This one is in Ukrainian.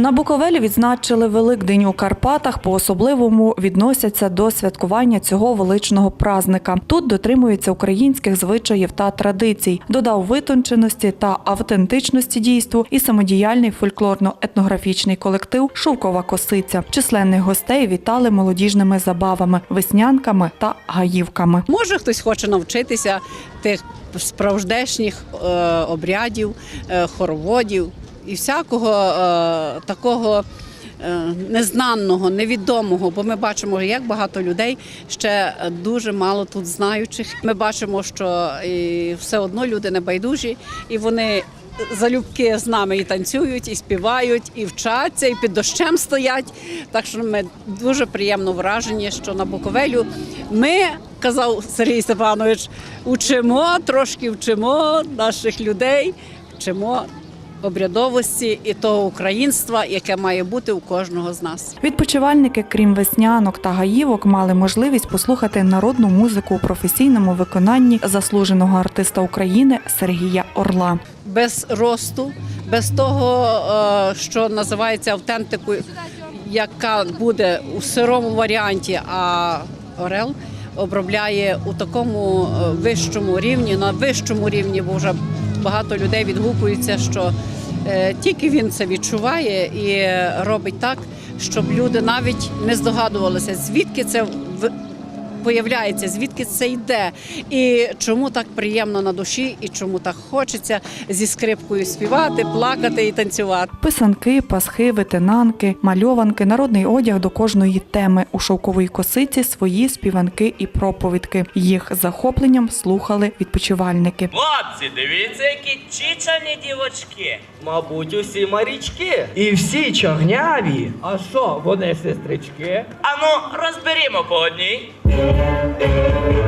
На Буковелі відзначили Великдень у Карпатах. По особливому відносяться до святкування цього величного празника. Тут дотримуються українських звичаїв та традицій, додав витонченості та автентичності дійству і самодіяльний фольклорно-етнографічний колектив Шовкова косиця. Численних гостей вітали молодіжними забавами, веснянками та гаївками. Може, хтось хоче навчитися тих справжнішніх е, обрядів, е, хороводів і всякого е, такого. е, Незнаного, невідомого, бо ми бачимо, як багато людей ще дуже мало тут знаючих. Ми бачимо, що і все одно люди не байдужі, і вони залюбки з нами і танцюють, і співають, і вчаться, і під дощем стоять. Так що ми дуже приємно вражені, що на Буковелю ми, казав Сергій Степанович, учимо, трошки вчимо наших людей, вчимо обрядовості і того українства, яке має бути у кожного з нас. Відпочивальники, крім веснянок та гаївок, мали можливість послухати народну музику у професійному виконанні заслуженого артиста України Сергія Орла. без росту, без того, е, що називається автентикою, яка буде у сирому варіанті, а Орел обробляє у такому е, вищому рівні, на вищому рівні, бо вже багато людей відгукується, що е, тільки він це відчуває і робить так, щоб люди навіть не здогадувалися, звідки це появляється, звідки це йде, і чому так приємно на душі, і чому так хочеться зі скрипкою співати, плакати і танцювати. Писанки, пасхи, ветенанки, мальованки, народний одяг до кожної теми у шовковій косиці свої співанки і проповідки. Їх захопленням слухали відпочивальники. Хлопці, дивіться, які чичані дівочки. Мабуть, усі марічки. І всі чорняві. А що, вони сестрички? Ану, розберімо по одній. Yeah, yeah, yeah.